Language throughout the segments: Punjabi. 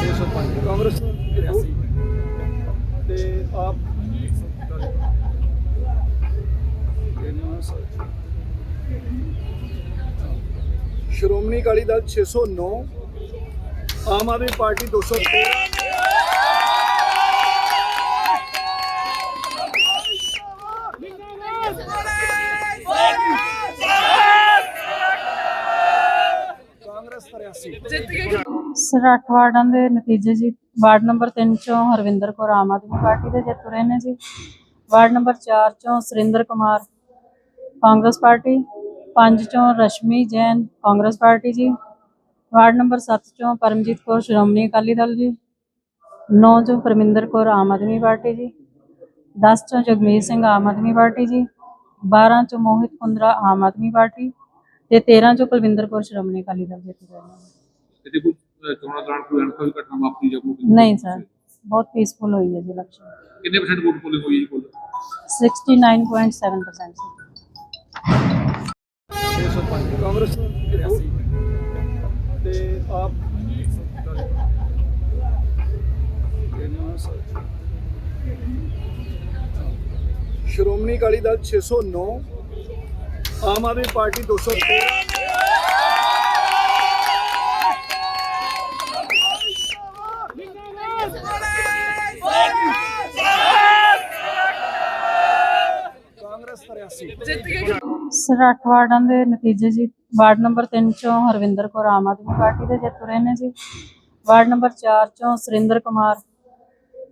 605 ਕਾਂਗਰਸ 83 ਤੇ AAP Shiromani Akali Dal 609 Aam Aadmi party 213 Congress 83 sir, ਅੱਠ ਵਾਰਡਾਂ ਦੇ ਨਤੀਜੇ ਜੀ। ਵਾਰਡ ਨੰਬਰ 3 ਚੋਂ ਹਰਵਿੰਦਰ ਕੌਰ ਆਮ ਆਦਮੀ ਪਾਰਟੀ ਦੇ ਜੇਤੂ ਰਹੇ ਨੇ ਜੀ। ਵਾਰਡ ਨੰਬਰ 4 ਚੋਂ ਸੁਰਿੰਦਰ ਕੁਮਾਰ, ਕਾਂਗਰਸ ਪਾਰਟੀ। 5 ਚੋਂ ਰਸ਼ਮੀ ਜੈਨ, ਕਾਂਗਰਸ ਪਾਰਟੀ ਜੀ। ਵਾਰਡ ਨੰਬਰ 7 ਚੋਂ ਪਰਮਜੀਤ ਕੌਰ, ਸ਼੍ਰੋਮਣੀ ਅਕਾਲੀ ਦਲ ਜੀ। 9 ਚੋਂ ਪਰਮਿੰਦਰ ਕੌਰ, ਆਮ ਆਦਮੀ ਪਾਰਟੀ ਜੀ। 10 ਚੋਂ ਜਗਮੀਤ ਸਿੰਘ, ਆਮ ਆਦਮੀ ਪਾਰਟੀ ਜੀ। 12 ਚੋਂ ਮੋਹਿਤ ਕੁੰਦਰਾ, ਆਮ ਆਦਮੀ ਪਾਰਟੀ। ਤੇ 13 ਚੋਂ ਕੁਲਵਿੰਦਰ ਕੌਰ ਸ਼੍ਰੋਮਣੀ ਅਕਾਲੀ ਦਲ ਜੇਤੂ ਰਹੇ ਨੇ ਇਹਦੇ ਕੋਈ ਅਹ, ਚੋਣਾਂ ਦੌਰਾਨ ਕੋਈ ਅਣਖਾਈ ਘਟਨਾ ਵਾਪਰੀ ਜਾਂ ਕੋਈ ਨਹੀਂ ਸਰ ਬਹੁਤ ਪੀਸਫੁਲ ਹੋਈ ਹੈ ਜੀ ਇਲੈਕਸ਼ਨ ਕਿੰਨੇ ਪਰਸੈਂਟ ਵੋਟ ਪੋਲਿੰਗ ਹੋਈ ਹੈ ਕੁੱਲ? 69.7% ਸੀ 605 ਕਾਂਗਰਸ 83 ਤੇ AAP Shiromani Akali Dal 609 Aam Aadmi party 213 Congress 83 sir, ਅੱਠ ਵਾਰਡਾਂ ਦੇ ਨਤੀਜੇ ਜੀ। ਵਾਰਡ ਨੰਬਰ 3 ਚੋਂ ਹਰਵਿੰਦਰ ਕੌਰ ਆਮ ਆਦਮੀ ਪਾਰਟੀ ਦੇ ਜਿੱਤ ਰਹੇ ਨੇ ਜੀ। ਵਾਰਡ ਨੰਬਰ 4 ਚੋਂ ਸੁਰਿੰਦਰ ਕੁਮਾਰ,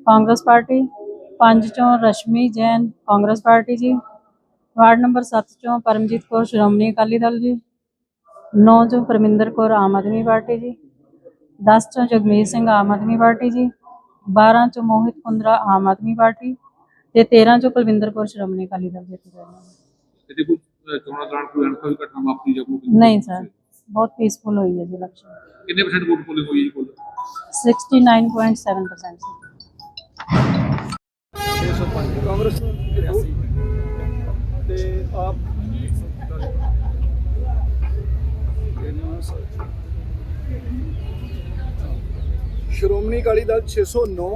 ਕਾਂਗਰਸ ਪਾਰਟੀ। 5 ਚੋਂ ਰਸ਼ਮੀ ਜੈਨ, ਕਾਂਗਰਸ ਪਾਰਟੀ ਜੀ। ਵਾਰਡ ਨੰਬਰ 7 ਚੋਂ ਪਰਮਜੀਤ ਕੌਰ ਸ਼੍ਰੋਮਣੀ ਅਕਾਲੀ ਦਲ ਜੀ। 9 ਚੋਂ ਪਰਮਿੰਦਰ ਕੌਰ ਆਮ ਆਦਮੀ ਪਾਰਟੀ ਜੀ। 10 ਚੋਂ ਜਗਮੀਤ ਸਿੰਘ ਆਮ ਆਦਮੀ ਪਾਰਟੀ ਜੀ। 12 ਚੋਂ ਮੋਹਿਤ ਕੁੰਦਰਾ ਆਮ ਆਦਮੀ ਪਾਰਟੀ। ਤੇ 13 ਚੋਂ ਕੁਲਵਿੰਦਰ ਕੌਰ ਸ਼੍ਰੋਮਣੀ ਅਕਾਲੀ ਦਲ ਜੇਤੂ ਰਹੇ ਨੇ ਇਹਦੇ ਕੋਈ ਅਹ, ਚੋਣਾਂ ਦੌਰਾਨ ਕੋਈ ਅਣਖਾਈ ਘਟਨਾ ਵਾਪਰੀ ਜਾਂ ਕੋਈ ਨਹੀਂ ਸਰ। ਬਹੁਤ ਪੀਸਫੁਲ ਹੋਈ ਹੈ ਜੀ ਇਲੈਕਸ਼ਨ ਕਿੰਨੇ ਪਰਸੈਂਟ ਵੋਟ ਪੋਲਿੰਗ ਹੋਈ ਹੈ ਜੀ ਕੁੱਲ? 69.7% ਸੀ 605 ਕਾਂਗਰਸ 83 ਤੇ AAP Shiromani Akali Dal 609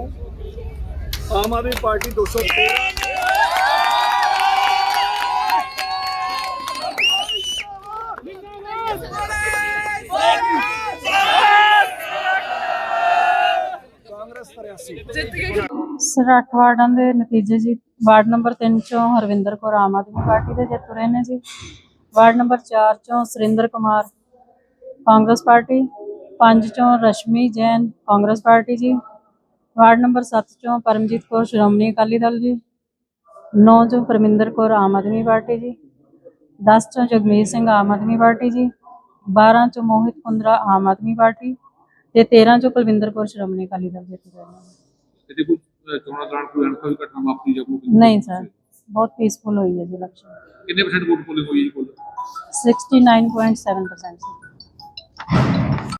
Aam Aadmi party 213 Congress 83 sir, ਅੱਠ ਵਾਰਡਾਂ ਦੇ ਨਤੀਜੇ ਜੀ। ਵਾਰਡ ਨੰਬਰ 3 ਚੋਂ ਹਰਵਿੰਦਰ ਕੌਰ ਆਮ ਆਦਮੀ ਪਾਰਟੀ ਦੇ ਜੇਤੂ ਰਹੇ ਨੇ ਜੀ। ਵਾਰਡ ਨੰਬਰ 4 ਚੋਂ ਸੁਰਿੰਦਰ ਕੁਮਾਰ ਕਾਂਗਰਸ ਪਾਰਟੀ। 5 ਚੋਂ ਰਸ਼ਮੀ ਜੈਨ ਕਾਂਗਰਸ ਪਾਰਟੀ ਜੀ। ਵਾਰਡ ਨੰਬਰ 7 ਚੋਂ ਪਰਮਜੀਤ ਕੌਰ ਸ਼੍ਰੋਮਣੀ ਅਕਾਲੀ ਦਲ ਜੀ। 9 ਚੋਂ ਪਰਮਿੰਦਰ ਕੌਰ ਆਮ ਆਦਮੀ ਪਾਰਟੀ ਜੀ। 10 ਚੋਂ ਜਗਮੀਤ ਸਿੰਘ ਆਮ ਆਦਮੀ ਪਾਰਟੀ ਜੀ। 12 ਚੋਂ ਮੋਹਿਤ ਕੁੰਦਰਾ ਆਮ ਆਦਮੀ ਪਾਰਟੀ। ਤੇ 13 ਚੋਂ ਕੁਲਵਿੰਦਰ ਕੌਰ ਸ਼੍ਰੋਮਣੀ ਅਕਾਲੀ ਦਲ ਜੇਤੂ ਰਹੇ ਨੇ ਇਹਦੇ ਕੋਈ ਅਹ, ਚੋਣਾਂ ਦੌਰਾਨ ਕੋਈ ਅਣਖਾਈ ਘਟਨਾ ਵਾਪਰੀ ਜਾਂ ਕੋਈ ਨਹੀਂ ਸਰ। ਬਹੁਤ ਪੀਸਫੁਲ ਹੋਈ ਹੈ ਜੀ ਇਲੈਕਸ਼ਨ ਕਿੰਨੇ ਪਰਸੈਂਟ ਵੋਟ ਪੋਲਿੰਗ ਹੋਈ ਹੈ ਜੀ ਕੁੱਲ? 69.7% ਸੀ